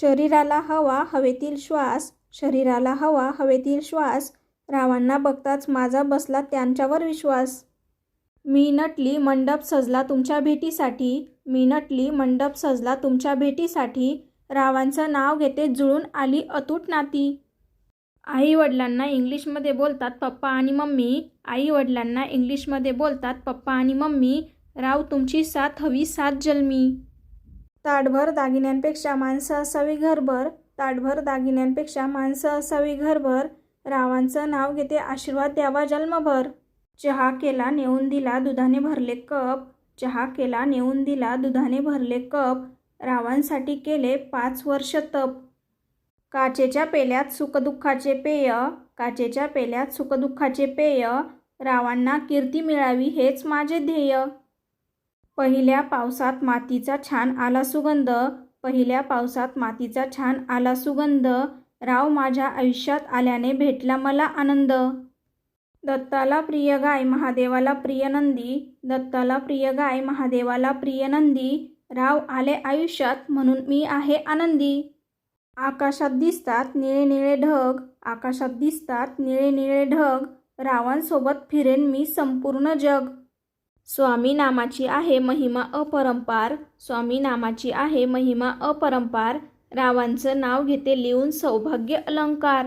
शरीराला हवा हवेतील श्वास शरीराला हवा हवेतील श्वास. रावांना बघताच माझा बसला त्यांच्यावर विश्वास. मी नटली मंडप सजला तुमच्या भेटीसाठी. मी नटली मंडप सजला तुमच्या भेटीसाठी. रावांचं नाव घेते जुळून आली अतूट नाती. आई वडिलांना इंग्लिशमध्ये बोलतात पप्पा आणि मम्मी. आई वडिलांना इंग्लिशमध्ये बोलतात पप्पा आणि मम्मी. राव तुमची साथ हवी सात जन्मी. ताटभर दागिन्यांपेक्षा माणसं असावी घरभर ताटभर दागिन्यांपेक्षा माणसं असावी घरभर. रावांचं नाव घेते आशीर्वाद द्यावा जन्मभर. चहा केला नेऊन दिला दुधाने भरले कप. चहा केला नेऊन दिला दुधाने भरले कप. रावांसाठी केले पाच वर्ष तप. काचेच्या पेल्यात सुखदुःखाचे पेय. काचेच्या पेल्यात सुखदुःखाचे पेय. रावांना कीर्ती मिळावी हेच माझे ध्येय. पहिल्या पावसात मातीचा छान आला सुगंध पहिल्या पावसात मातीचा छान आला सुगंध. राव माझ्या आयुष्यात आल्याने भेटला मला आनंद. दत्ताला प्रिय गाय महादेवाला प्रिय नंदी. दत्ताला प्रिय गाय महादेवाला प्रिय नंदी. राव आले आयुष्यात म्हणून मी आहे आनंदी. आकाशात दिसतात निळे निळे ढग आकाशात दिसतात निळे निळे ढग. रावांसोबत फिरेन मी संपूर्ण जग. स्वामी नामाची आहे महिमा अपरंपार. स्वामी नामाची आहे महिमा अपरंपार. रावांचं नाव घेते लिहून सौभाग्य अलंकार.